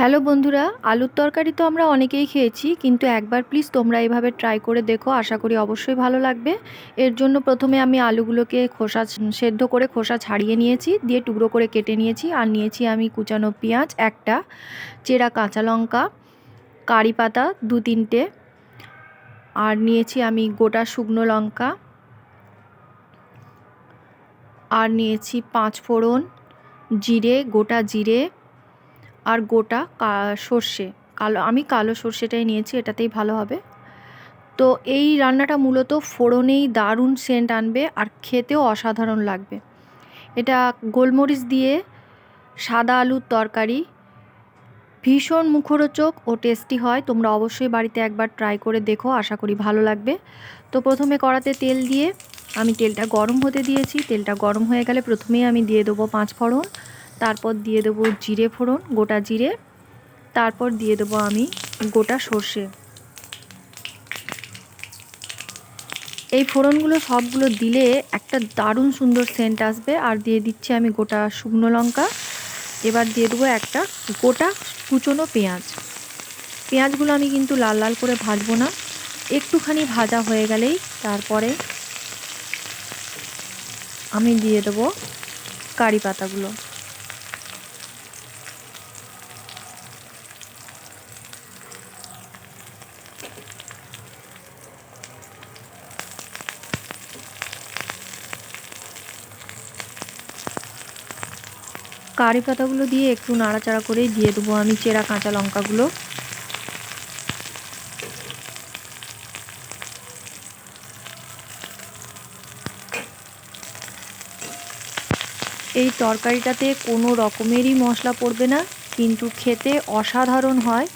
Hello বন্ধুরা, আলুর তরকারি তো আমরা অনেকেই খেয়েছি, কিন্তু একবার প্লিজ তোমরা এইভাবে ট্রাই করে দেখো, আশা করি অবশ্যই ভালো লাগবে। এর জন্য প্রথমে আমি আলুগুলোকে খোসা সেদ্ধ করে খোসা ছাড়িয়ে নিয়েছি, দিয়ে টুকরো করে কেটে নিয়েছি, আর নিয়েছি আমি কুচানো পেঁয়াজ একটা, চেরা কাঁচা লঙ্কা, কারি পাতা দু তিনটে, আর নিয়েছি আমি গোটা শুকনো লঙ্কা, আর নিয়েছি পাঁচ ফোড়ন, জিরে, গোটা জিরে আর গোটা সর্ষে। কালো, আমি কালো সর্ষেটাই নিয়েছি, এটাতেই ভালো হবে। তো এই রান্নাটা মূলত ফোড়নেই দারুণ সেন্ট আনবে আর খেতেও অসাধারণ লাগবে। এটা গোলমরিচ দিয়ে সাদা আলুর তরকারি, ভীষণ মুখরোচক ও টেস্টি হয়। তোমরা অবশ্যই বাড়িতে একবার ট্রাই করে দেখো, আশা করি ভালো লাগবে। তো প্রথমে কড়াতে তেল দিয়ে আমি তেলটা গরম হতে দিয়েছি। তেলটা গরম হয়ে গেলে প্রথমেই আমি দিয়ে দেবো পাঁচ ফোড়ন। তারপর দিয়ে দেবো জিরে ফোড়ন, গোটা জিরে। তারপর দিয়ে দেবো আমি গোটা সর্ষে। এই ফোড়নগুলো সবগুলো দিলে একটা দারুণ সুন্দর সেন্ট আসবে। আর দিয়ে দিচ্ছি আমি গোটা শুকনো লঙ্কা। এবার দিয়ে দেবো একটা গোটা কুচনো পেঁয়াজ। পেঁয়াজগুলো আমি কিন্তু লাল লাল করে ভাজবো না। একটুখানি ভাজা হয়ে গেলেই তারপরে আমি দিয়ে দেবো কারি পাতাগুলো। কারি পাতাগুলো দিয়ে একটু নাড়াচাড়া করেই দিয়ে দেবো আমি চেরা কাঁচা লঙ্কাগুলো। এই তরকারিটাতে কোনো রকমেরই মশলা পড়বে না, কিন্তু খেতে অসাধারণ হয়।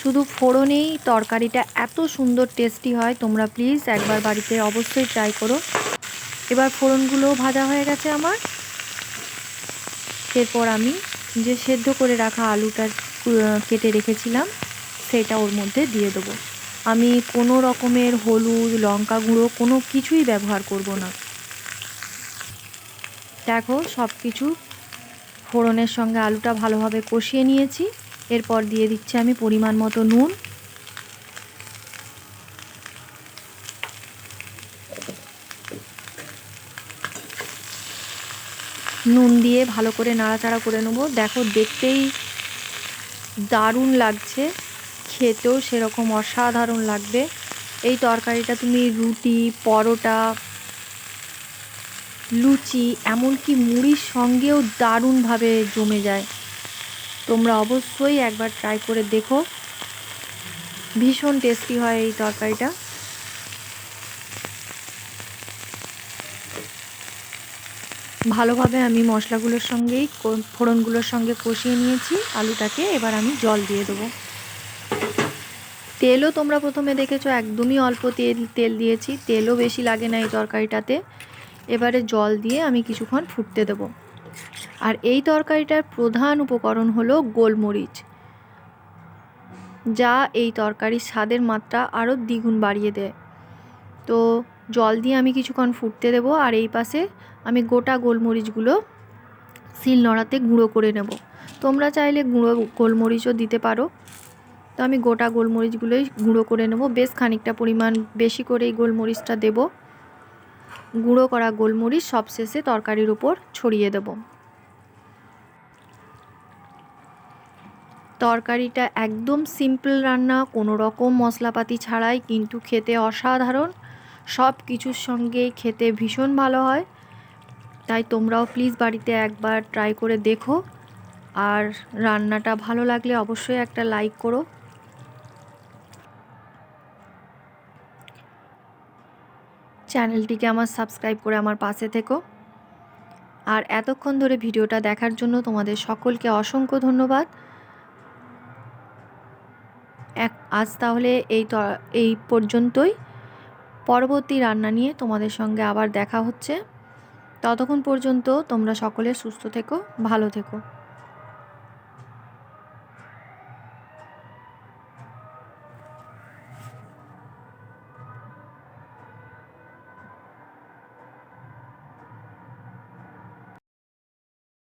শুধু ফোড়নেই তরকারিটা এত সুন্দর টেস্টি হয়, তোমরা প্লিজ একবার বাড়িতে অবশ্যই ট্রাই করো। এবার ফোড়নগুলো ভাজা হয়ে গেছে আমার। এরপর আমি যে সেদ্ধ করে রাখা আলুটা কেটে রেখেছিলাম, সেটা ওর মধ্যে দিয়ে দেবো। আমি কোনো রকমের হলুদ, লঙ্কা গুঁড়ো কোনো কিছুই ব্যবহার করব না। দেখো সব কিছু ফোড়নের সঙ্গে আলুটা ভালোভাবে কষিয়ে নিয়েছি। এরপর দিয়ে দিচ্ছি আমি পরিমাণ মতো নুন। নুন দিয়ে ভালো করে নাড়াচাড়া করে নেব। দেখো, দেখতেই দারুণ লাগছে। খেতেও সেরকম অসাধারণ লাগবে। এই তরকারিটা তুমি রুটি, পরোটা, লুচি, এমনকি মুড়ির সঙ্গেও দারুণভাবে জমে যায়। তোমরা অবশ্যই একবার ট্রাই করে দেখো। ভীষণ টেস্টি হয় এই তরকারিটা। ভালোভাবে আমি মশলাগুলোর সঙ্গেই ফোড়নগুলোর সঙ্গে কষিয়ে নিয়েছি। আলুটাকে এবার আমি জল দিয়ে দেবো। তেলও তোমরা প্রথমে দেখেছ, একদমই অল্প তেল তেল দিয়েছি। তেলও বেশি লাগে না এই তরকারিটাতে। এবারে জল দিয়ে আমি কিছুক্ষণ ফুটতে দেবো। আর এই তরকারিটার প্রধান উপকরণ হলো গোলমরিচ, যা এই তরকারির স্বাদের মাত্রা আরও দ্বিগুণ বাড়িয়ে দেয়। তো জল দিয়ে আমি কিছুক্ষণ ফুটতে দেবো আর এই পাশে আমি গোটা গোলমরিচগুলো শিল নড়াতে গুঁড়ো করে নেব। তোমরা চাইলে গুঁড়ো গোলমরিচও দিতে পারো। তো আমি গোটা গোলমরিচগুলোই গুঁড়ো করে নেব। বেশ খানিকটা পরিমাণ বেশি করে এই গোলমরিচটা দেব। গুঁড়ো করা গোলমরিচ সবশেষে তরকারির উপর ছড়িয়ে দেব। তরকারিটা একদম সিম্পল রান্না, কোনো রকম মশলাপাতি ছাড়াই, কিন্তু খেতে অসাধারণ। সব কিছুর সঙ্গে খেতে ভীষণ ভালো হয়। তাই তোমরাও প্লিজ বাড়িতে একবার ট্রাই করে দেখো। আর রান্নাটা ভালো লাগলে অবশ্যই একটা লাইক করো। চ্যানেলটিকে আমার সাবস্ক্রাইব করে আমার পাশে থেকো। আর এতক্ষণ ধরে ভিডিওটা দেখার জন্য তোমাদের সকলকে অসংখ্য ধন্যবাদ। এক, আজ তাহলে এই এই পর্যন্তই। পরবর্তী রান্না নিয়ে তোমাদের সঙ্গে আবার দেখা হচ্ছে। ততক্ষণ পর্যন্ত তোমরা সকলে সুস্থ থেকো, ভালো থেকো।